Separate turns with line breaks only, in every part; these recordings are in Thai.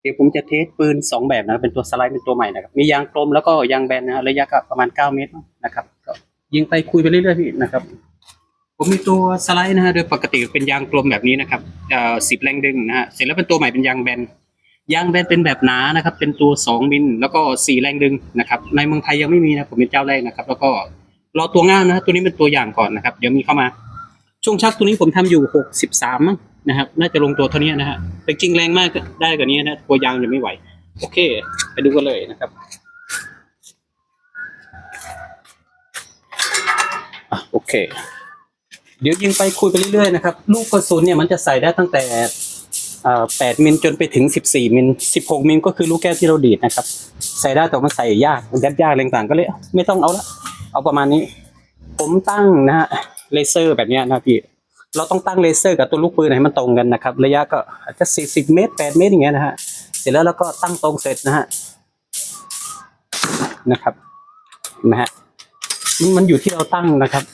เดี๋ยวผมจะเทสปืนสองแบบนะครับเป็นตัวสไลด์เป็นตัวใหม่นะครับมียางกลมแล้วก็ยางแบนนะระยะก็ประมาณเก้าเมตรนะครับก็ยิงไปคุยไปเรื่อยๆพี่นะครับ ผมมีตัวสไลด์นะฮะโดยปกติเป็นยางกลมแบบนี้นะครับเอ่อสิบแรงดึงนะฮะเสร็จแล้วเป็นตัวใหม่เป็นยางแบนยางแบนเป็นแบบหนานะครับ เป็นตัวสองมิลแล้วก็สี่แรงดึงนะครับในเมืองไทยยังไม่มีนะผมเป็นเจ้าแรกนะครับ แล้วก็รอตัวงามนะฮะตัวนี้เป็นตัวอย่างก่อนนะครับเดี๋ยวมีเข้ามาช่วงชักตัวนี้ผมทำอยู่หกสิบสามมั้ง นะครับ น่าจะลงตัวเท่านี้นะฮะแต่จริงแรงมากได้กว่านี้นะตัวยางยังไม่ไหว โอเค ไปดูกันเลยนะครับอโอเค เดี๋ยวยิงไปคุยไปเรื่อยๆนะครับ ลูกกระสุนเนี่ยมันจะใส่ได้ตั้งแต่อ่าแปดมิลจนไปถึงสิบสี่มิลสิบหกมิลก็คือลูกแก้วที่เราดีดนะครับ ใส่ได้แต่มันใส่ยากยัดยากอะไรต่างๆก็เลย ไม่ต้องเอาละ เอาประมาณนี้ ผมตั้งนะฮะเลเซอร์แบบนี้นะพี่ เราต้องตั้งเลเซอร์กับตัวลูกปืนให้มันตรงกันนะครับ ระยะก็อาจจะสี่สิบเมตรแปดเมตรอย่างเงี้ยนะฮะ เสร็จแล้วเราก็ตั้งตรงเสร็จนะฮะ นะครับนะฮะมันมันอยู่ที่เราตั้งนะครับ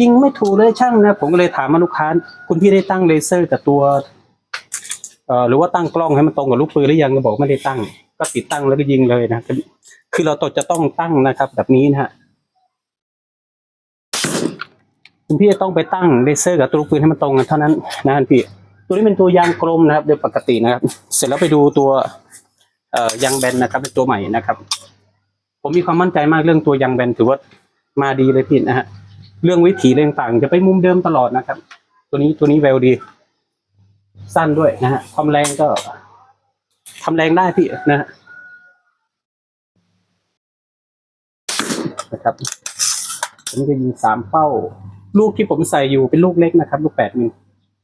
ยิงไม่ถูกเลยช่างนะ ผมก็เลยถามมาลูกค้า คุณพี่ได้ตั้งเลเซอร์กับตัวเอ่อหรือว่าตั้งกล้องให้มันตรงกับลูกปืนหรือยังก็บอกไม่ได้ตั้ง ก็ติดตั้งแล้วก็ยิงเลยนะ คือเราต้องจะต้องตั้งนะครับ แบบนี้นะฮะ คุณพี่จะต้องไปตั้งเลเซอร์กับตัวลูกปืนให้มันตรงกันเท่านั้นนะพี่ ตัวนี้เป็นตัวยางกลมนะครับ โดยปกตินะครับ เสร็จแล้วไปดูตัวเอ่อยางแบนนะครับเป็นตัวใหม่นะครับ ผมมีความมั่นใจมากเรื่องตัวยางแบนถือว่ามาดีเลยพี่นะฮะเรื่องวิถีเรื่องต่างจะไปมุมเดิมตลอดนะครับ ตัวนี้ตัวนี้แววดี สั้นด้วยนะฮะความแรงก็ทำแรงได้พี่นะฮะนะครับอันนี้ก็ยิงสามเป้า ลูกที่ผมใส่อยู่เป็นลูกเล็กนะครับ ลูกแปดมิล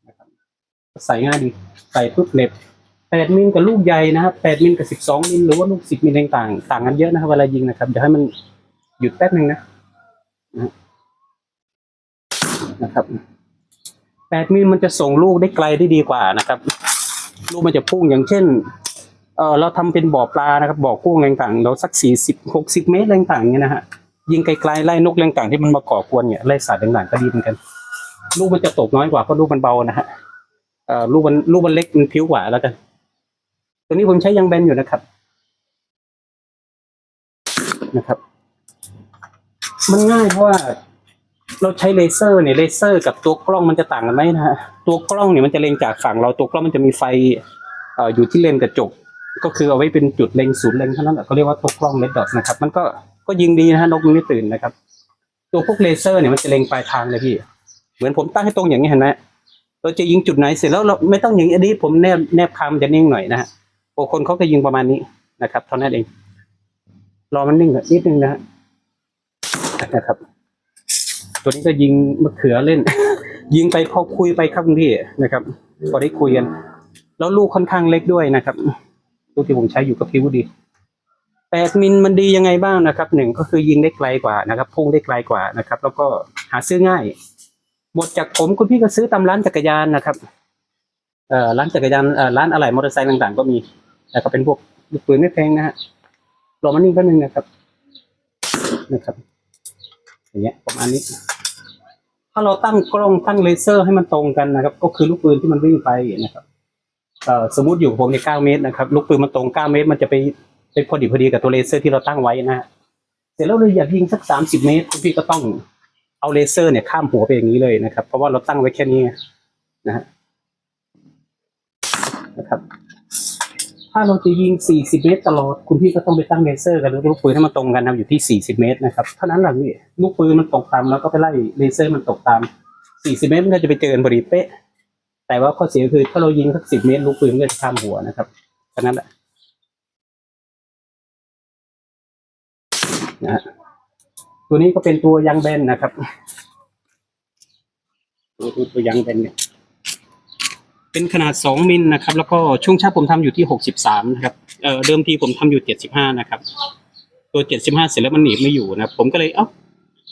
นะครับใส่ง่ายดีใส่ปุ๊บเน็บแปดมิลกับลูกใหญ่นะครับแปดมิลกับสิบสองมิลหรือว่าลูกสิบมิลต่างๆต่างกันเยอะนะครับเวลายิงนะครับเดี๋ยวให้มันหยุดแป๊บหนึ่งนะนะครับแปดมิลมันจะส่งลูกได้ไกลได้ดีกว่านะครับ ลูกมันจะพุ่งอย่างเช่นเออเราทำเป็นบ่อปลานะครับบ่อกุ้งต่างๆเราสักสี่สิบหกสิบเมตรต่างๆเงี้ยนะฮะ ยิงไกลๆไล่นกเรืองต่างที่มันมาก่อกวนเนี่ยไล่สัตว์ต่างๆก็ดีเหมือนกัน ลูกมันจะตกน้อยกว่าเพราะลูกมันเบานะฮะเอ่อลูกมันลูกมันเล็กมันพิ้วกว่าแล้วกัน ตัวนี้ผมใช้ยางแบนอยู่นะครับ นะครับ มันง่ายเพราะว่าเราใช้เลเซอร์เนี่ยเลเซอร์กับตัวกล้องมันจะต่างกันไหมนะฮะตัวกล้องเนี่ยมันจะเล็งจากฝั่งเราตัวกล้องมันจะมีไฟเอ่ออยู่ที่เลนส์กระจก ก็คือเอาไว้เป็นจุดเล็งศูนย์เล็งเท่านั้นแหละเขาเรียกว่าตัวกล้องเลดดอทนะครับ มันก็ ก็ยิงดีนะฮะนกมันไม่ตื่นนะครับ ตัวพวกเลเซอร์เนี่ยมันจะเล็งปลายทางเลยพี่ เหมือนผมตั้งให้ตรงอย่างนี้เห็นไหมเราจะยิงจุดไหนเสร็จแล้วเราไม่ต้องอย่างนี้อันนี้ผมแนบแนบคำจะนิ่งหน่อยนะฮะโอคนเขาก็ยิงประมาณนี้นะครับเท่านั้นเอง รอมันนิ่งก่อนนิดนึงนะฮะนะครับ ตัวนี้ก็ยิงมะเขือเล่น ยิงไปพอคุยไปครับพี่นะครับพอได้คุยกัน แล้วลูกค่อนข้างเล็กด้วยนะครับลูกที่ผมใช้อยู่ก็พิวดี แปดมิลมันดียังไงบ้างนะครับหนึ่งก็คือยิงได้ไกลกว่านะครับพุ่งได้ไกลกว่านะครับ แล้วก็หาซื้อง่ายหมดจากผมคุณพี่ก็ซื้อตามร้านจักรยานนะครับเอ่อร้านจักรยานเอ่อร้านอะไหล่มอเตอร์ไซค์ต่างๆ ก็มีแต่ก็เป็นพวกลูกปืนไม่แพงนะฮะรอมันนิ่งแป๊บนึงนะครับ นะครับ อย่างเงี้ยประมาณนี้ ถ้าเราตั้งกล้องตั้งเลเซอร์ให้มันตรงกันนะครับ ก็คือลูกปืนที่มันวิ่งไปนะครับเอ่อสมมติอยู่ผมในเก้าเมตรนะครับ ลูกปืนมันตรงเก้าเมตร มันจะไป ไปพอดีพอดีกับตัวเลเซอร์ที่เราตั้งไว้นะฮะเสร็จแล้วเลยอยากยิงสักสามสิบเมตรคุณพี่ก็ต้องเอาเลเซอร์เนี่ยข้ามหัวไปอย่างนี้เลยนะครับ เพราะว่าเราตั้งไว้แค่นี้นะฮะนะครับ ถ้าเราจะยิง40เมตรตลอด คุณพี่ก็ต้องไปตั้งเลเซอร์กับลูกปืนให้มันตรงกันนะอยู่ที่40เมตรนะครับเท่านั้นแหละพี่ลูกปืนมันตกต่ำแล้วก็ไปไล่เลเซอร์มันตกตาม40เมตรมันก็จะไปเจอกันพอดีเป๊ะแต่ว่าข้อเสียคือถ้าเรายิงสัก10เมตรลูกปืนมันก็จะข้ามหัวนะครับเท่านั้นแหละ นะฮะตัวนี้ก็เป็นตัวยางแบนนะครับ ตัวตัวยางแบนเนี่ย เป็นขนาด2มิลนะครับ แล้วก็ช่วงชักผมทำอยู่ที่63นะครับเอ่อเดิมทีผมทำอยู่75นะครับ ตัว75เสร็จแล้วมันหนีบไม่อยู่นะผมก็เลยเอ้า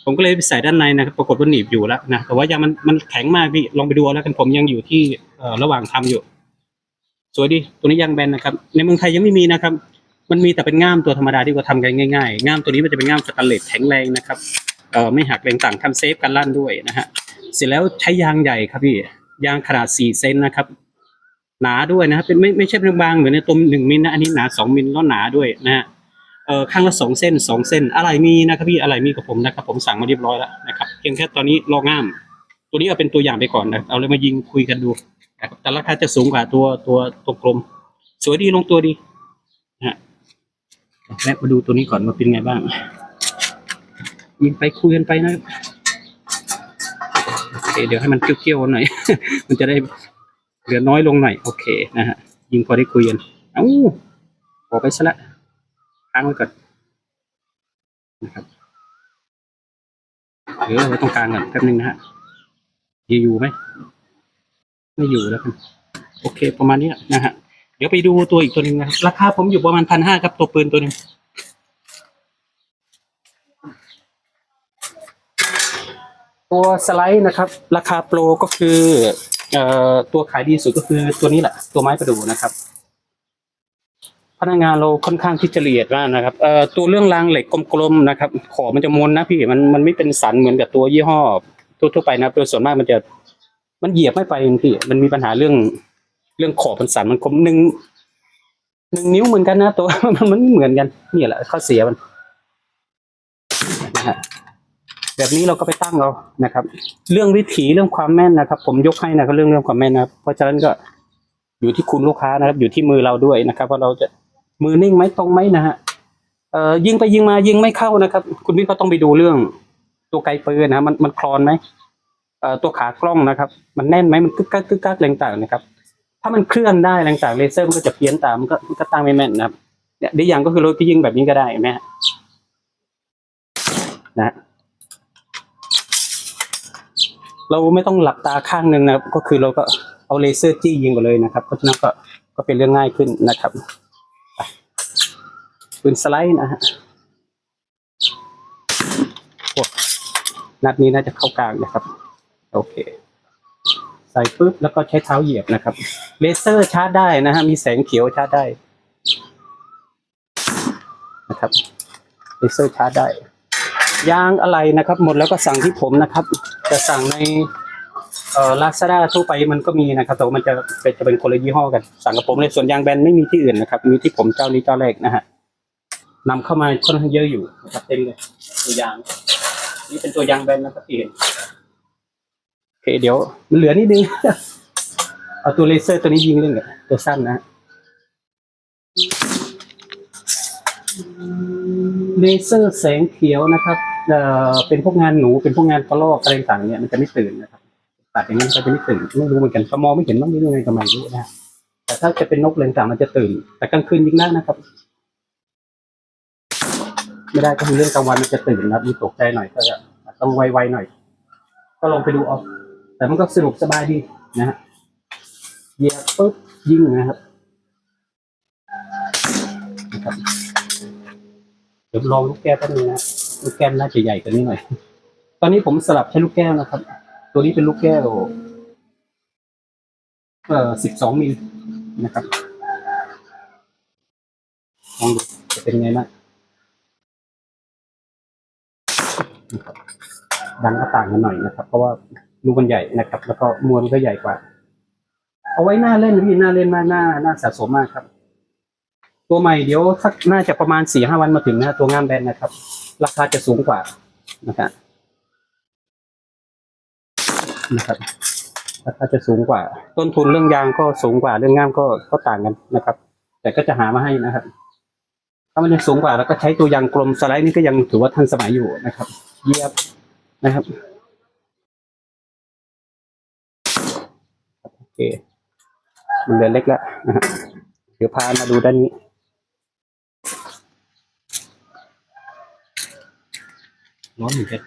ผมก็เลยไปใส่ด้านในนะครับ ปรากฏว่าหนีบอยู่แล้วนะแต่ว่ายางมันมันแข็งมากพี่ลองไปดูแล้วกันผมยังอยู่ที่เอ่อระหว่างทำอยู่ สวยดีตัวนี้ยางแบนนะครับ ในเมืองไทยยังไม่มีนะครับ มันมีแต่เป็นง่ามตัวธรรมดาที่เขาทำกันง่ายๆง่ามตัวนี้มันจะเป็นง่ามสแตนเลสแข็งแรงนะครับเอ่อไม่หักแรงต่างทำเซฟกันลั่นด้วยนะฮะเสร็จแล้วใช้ยางใหญ่ครับพี่ยางขนาด4เซนนะครับ หนาด้วยนะครับเป็นไม่ไม่ใช่เป็นบางเหมือนในตัวหนึ่งมิลนะอันนี้หนาสองมิลแล้วหนาด้วยนะฮะเอ่อข้างละสองเส้นสองเส้นอะไรมีนะครับพี่อะไรมีกับผมนะครับ ผมสั่งมาเรียบร้อยแล้วนะครับเพียงแค่ตอนนี้ลองง่าม ตัวนี้เอาเป็นตัวอย่างไปก่อนนะเอาเลยมายิงคุยกันดูนะครับแต่ราคาจะสูงกว่าตัวตัวตัวกลม สวยดีลงตัวดี แวะมาดูตัวนี้ก่อนว่าเป็นไงบ้างยิงไปคุยกันไปนะโอเค เดี๋ยวให้มันเกี่ยวๆหน่อย มันจะได้เหลือน้อยลงหน่อย โอเคนะฮะ ยิงพอได้คุยกัน เอ้าออกไปซะละค้างไว้ก่อนนะครับเดี๋ยวเอาไว้ตรงกลางก่อนแป๊บนึงนะฮะอยู่อยู่ไหม ไม่อยู่แล้วกัน โอเค ประมาณนี้นะฮะ เดี๋ยวไปดูตัวอีกตัวหนึ่งนะครับ ราคาผมอยู่ประมาณพันห้าครับตัวปืนตัวหนึ่งตัวสไลด์นะครับ ราคาโปรก็คือเอ่อตัวขายดีสุดก็คือตัวนี้แหละ ตัวไม้ประดู่นะครับ พนักงานเราค่อนข้างที่จะละเอียดมากนะครับเอ่อตัวเรื่องรางเหล็กกลมๆนะครับ ขอบมันจะมนนะพี่มันมันไม่เป็นสันเหมือนกับตัวยี่ห้อทั่วๆไปนะครับโดยส่วนมากมันจะมันเหยียบไม่ไปพี่มันมีปัญหาเรื่อง เรื่องขอบมันสันมันคมหนึ่งหนึ่งนิ้วเหมือนกันนะตัวมันมันเหมือนกันนี่แหละข้อเสียมันนะฮะแบบนี้เราก็ไปตั้งเอานะครับ เรื่องวิถีเรื่องความแม่นนะครับ ผมยกให้นะครับเรื่องเรื่องความแม่นนะครับ เพราะฉะนั้นก็อยู่ที่คุณลูกค้านะครับ อยู่ที่มือเราด้วยนะครับว่าเราจะมือนิ่งไหมตรงไหมนะฮะเอ่อยิงไปยิงมายิงไม่เข้านะครับ คุณพี่ก็ต้องไปดูเรื่องตัวไกลปืนนะมันมันคลอนไหมเอ่อตัวขากล้องนะครับ มันแน่นไหมมันกึกกักกึกกักอะไรต่างนะครับ ถ้ามันเคลื่อนได้อะไรต่างเลเซอร์มันก็จะเพี้ยนตามมันก็มันก็ตั้งไม่แม่นนะครับเนี่ยไดีอย่างก็คือเราก็ยิงแบบนี้ก็ได้ไหมฮะนะเราไม่ต้องหลับตาข้างหนึ่งนะครับ ก็คือเราก็เอาเลเซอร์จี้ยิงไปเลยนะครับ เพราะฉะนั้นก็ก็เป็นเรื่องง่ายขึ้นนะครับปืนสไลด์นะฮะนัดนี้น่าจะเข้ากลางนะครับ โอเค ส่ปุ๊บแล้วก็ใช้เท้าเหยียบนะครับ เลเซอร์ชาร์จได้นะฮะมีแสงเขียวชาร์จได้นะครับเลเซอร์ชาร์จได้ยางอะไรนะครับ หมดแล้วก็สั่งที่ผมนะครับ จะสั่งในเอ่อลาซาด้าทั่วไปมันก็มีนะครับแต่ว่ามันจะเป็นจะเป็นคนละยี่ห้อกันสั่งกับผมเลยส่วนยางแบนไม่มีที่อื่นนะครับ มีที่ผมเจ้านี้เจ้าแรกนะฮะนำเข้ามาค่อนข้างเยอะอยู่นะครับเต็มเลยตัวยาง นี่เป็นตัวยางแบนนะครับที่เห็น เคเดี๋ยวมันเหลือนิดนึง เอาตัวเลเซอร์ตัวนี้ยิงเล่นกับตัวสั้นนะเลเซอร์แสงเขียวนะครับเอ่อเป็นพวกงานหนูเป็นพวกงานกระลอกอะไรต่างเนี่ยมันจะไม่ตื่นนะครับตัดอย่างนี้นก็จะไม่ตื่นไม่รู้เหมือนกันก็มองไม่เห็นมันไม่รู้ไงกับมันรู้นะแต่ถ้าจะเป็นนกอะไรต่างมันจะตื่น แต่กลางคืนยิงได้นะครับ ไม่ได้ก็คือเรื่องกลางวันมันจะตื่นนะมีตกใจหน่อยก็ต้องไวๆหน่อย ก็ลองไปดูเอา แต่มันก็สนุกสบายดีนะฮะเหยียบปุ๊บยิงนะครับนะครับเดี๋ยวลองลูกแก้วแป๊บนึงนะลูกแก้วน่าจะใหญ่กว่านี้หน่อย ตอนนี้ผมสลับใช้ลูกแก้วนะครับ ตัวนี้เป็นลูกแก้ว เอ่อสิบสองมิลนะครับลองดูจะเป็นไงบ้างนะครับดังก็ต่างกันหน่อยนะครับ เพราะว่า ลูกมันใหญ่นะครับ แล้วก็มวลก็ใหญ่กว่า เอาไว้หน้าเล่นพี่หน้าเล่นมากหน้าหน้าสะสมมากครับ ตัวใหม่เดี๋ยวสักน่าจะประมาณสี่ห้าวันมาถึงนะตัวงามแบนนะครับ ราคาจะสูงกว่านะครับนะครับราคาจะสูงกว่า ต้นทุนเรื่องยางก็สูงกว่าเรื่องงามก็ก็ต่างกันนะครับ แต่ก็จะหามาให้นะครับ ถ้ามันยังสูงกว่าแล้วก็ใช้ตัวยางกลมสไลด์นี่ก็ยังถือว่าทันสมัยอยู่นะครับ เยียบนะครับ เค มันเหลือเล็กแล้วนะฮะเดี๋ยวพามาดูด้านนี้ ร้อนเหมือนกัน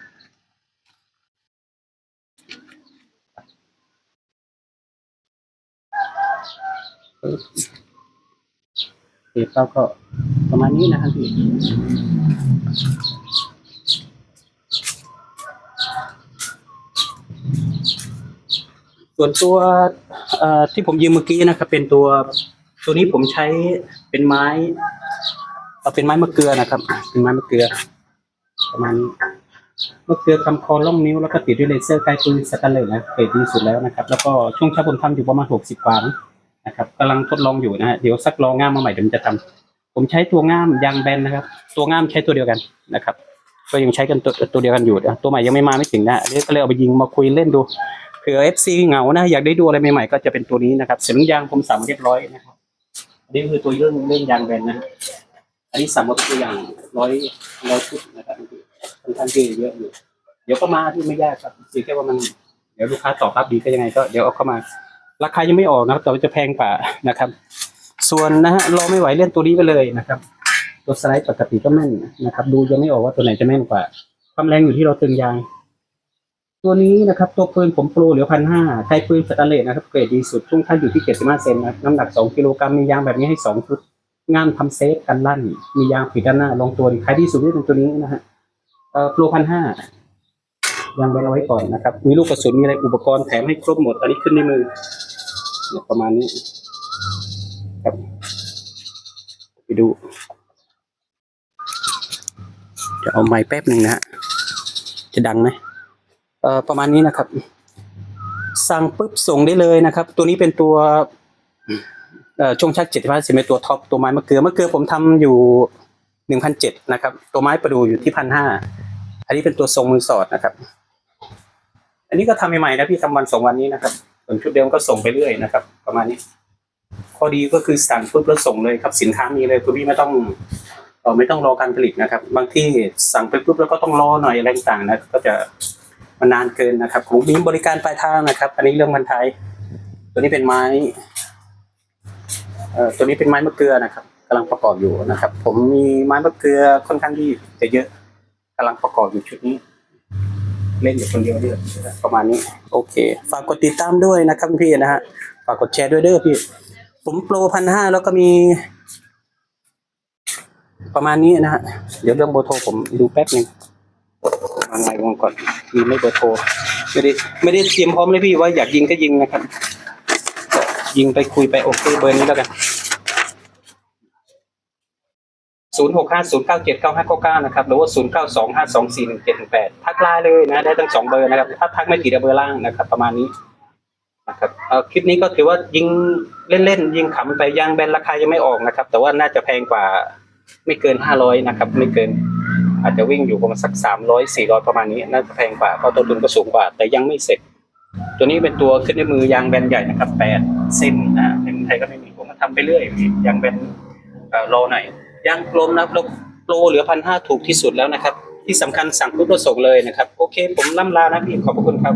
เด็เราก็ประมาณนี้นะครับพี่ ส่วนตัวที่ผมยืมเมื่อกี้นะครับ เป็นตัวตัวนี้ผมใช้เป็นไม้เป็นไม้มะเกลือนะครับ เป็นไม้มะเกลือประมาณมะเกลือคำคอล่องนิ้วแล้วก็ติดด้วยเลเซอร์ไกลปืนสแตนเลสนะเกรดดีสุดแล้วนะครับ แล้วก็ช่วงเช้าผมทำอยู่ประมาณหกสิบกว่านะครับกำลังทดลองอยู่นะฮะเดี๋ยวสักลองง่ามมาใหม่เดี๋ยวจะทำผมใช้ตัวง่ามยางแบนนะครับ ตัวง่ามใช้ตัวเดียวกันนะครับ ก็ยังใช้กันตัวตัวเดียวกันอยู่ตัวใหม่ยังไม่มาไม่ถึงนะเดี๋ยวก็เลยเอาไปยิงมาคุยเล่นดู ผื่อเอฟซีเหงานะอยากได้ดูอะไรใหม่ๆก็จะเป็นตัวนี้นะครับเสียงยางผมสั่งเรียบร้อยนะครับอันนี้คือตัวเรื่องเรื่องยางแบนนะอันนี้สั่งมาตัวอย่างร้อยร้อยชุดนะครับค่อนข้างที่เยอะอยู่ เดี๋ยวก็มาที่ไม่ยากครับคือแค่ว่ามันเดี๋ยวลูกค้าตอบรับดีก็ยังไงก็เดี๋ยวเอาเข้ามา ราคายังไม่ออกนะครับแต่ว่าจะแพงกว่านะครับ ส่วนนะฮะรอไม่ไหวเล่นตัวนี้ไปเลยนะครับ ตัวสไลด์ปกติก็แม่นนะครับ ดูยังไม่ออกว่าตัวไหนจะแม่นกว่า ความแรงอยู่ที่เราตึงยาง ตัวนี้นะครับตัวปืนผมโปรเหลือพันห้าใช้ปืนสแตนเลสนะครับเกรดดีสุดทุ่งท่านอยู่ที่เจ็ดสิบห้าเซนนะน้ำหนักสองกิโลกรัมมียางแบบนี้ให้สองชุดงานทำเซฟกันลั่น มียางปิดด้านหน้าลงตัวดีใครที่สุดที่เป็นตัวนี้นะฮะเอ่อโปรพันห้ายางไว้เอาไว้ก่อนนะครับ มีลูกกระสุนมีอะไรอุปกรณ์แถมให้ครบหมด อันนี้ขึ้นในมือเนี่ยประมาณนี้ครับไปดู จะเอาไม้แป๊บหนึ่งนะฮะจะดังไหม เอ่อประมาณนี้นะครับ สั่งปุ๊บส่งได้เลยนะครับ ตัวนี้เป็นตัวเอ่อช่วงชักเจ็ดพันสิบเป็นตัวท็อปตัวไม้มะเกลือมะเกลือผมทำอยู่หนึ่งพันเจ็ดนะครับ ตัวไม้ประดูอยู่ที่พันห้าอันนี้เป็นตัวทรงมือสอดนะครับ อันนี้ก็ทำใหม่ๆนะพี่ทำวันสองวันนี้นะครับส่วนชุดเดิมก็ส่งไปเรื่อยนะครับ ประมาณนี้ข้อดีก็คือสั่งปุ๊บแล้วส่งเลยครับสินค้ามีเลยคุณพี่ไม่ต้องเออไม่ต้องรอการผลิตนะครับ บางที่สั่งไปปุ๊บแล้วก็ต้องรอหน่อยอะไรต่างๆนะก็จะ มันนานเกินนะครับผมมีบริการปลายทางนะครับ อันนี้เรื่องมันไทยตัวนี้เป็นไม้เอ่อตัวนี้เป็นไม้มะเกลือนะครับกำลังประกอบอยู่นะครับ ผมมีไม้มะเกลือค่อนข้างที่จะเยอะกำลังประกอบอยู่ชุดนี้ เล่นอยู่คนเดียวด้วยประมาณนี้ โอเค ฝากกดติดตามด้วยนะครับพี่นะฮะฝากกดแชร์ด้วยเด้อพี่ ผมโปรพันห้าแล้วก็มีประมาณนี้นะฮะ เดี๋ยวเรื่องเบอร์โทรผมดูแป๊บหนึงางไว้วงก่อนมีไม่เบอร์โทรไม่ได้ไม่ได้เตรียมพร้อมเลยพี่ว่าอยากยิงก็ยิงนะครับยิงไปคุยไปโอเคเบอร์นี้แล้วกันศูนย์หกห้าศูนย์เก้าเจ็ดเก้าห้าเก้าเก้านะครับหรือว่าศูนย์เก้าสองห้าสองสี่หนึ่งเจ็ดแปดทักไลน์เลยนะได้ทั้งสองเบอร์นะครับ ถ้าทักไม่ติดเบอร์ล่างนะครับ ประมาณนี้นะครับเอ่อคลิปนี้ก็ถือว่ายิงเล่นๆยิงขำไปยางแบนราคายังไม่ออกนะครับ แต่ว่าน่าจะแพงกว่าไม่เกินห้าร้อยนะครับ ไม่เกิน อาจจะวิ่งอยู่ประมาณสักสามร้อยสี่ร้อยประมาณนี้น่าจะแพงกว่าเพราะต้นทุนก็สูงกว่า แต่ยังไม่เสร็จ ตัวนี้เป็นตัวขึ้นในมือยางแบนใหญ่นะครับแปดเส้นนะในเมืองไทยก็ไม่มีผมก็ทำไปเรื่อยยางแบนเอ่อรอหน่อยยางกลมนะครับแล้วโปรเหลือพันห้าถูกที่สุดแล้วนะครับ ที่สำคัญสั่งปุ๊บเราส่งเลยนะครับ โอเค ผมล่ำลานะพี่ขอบพระคุณครับ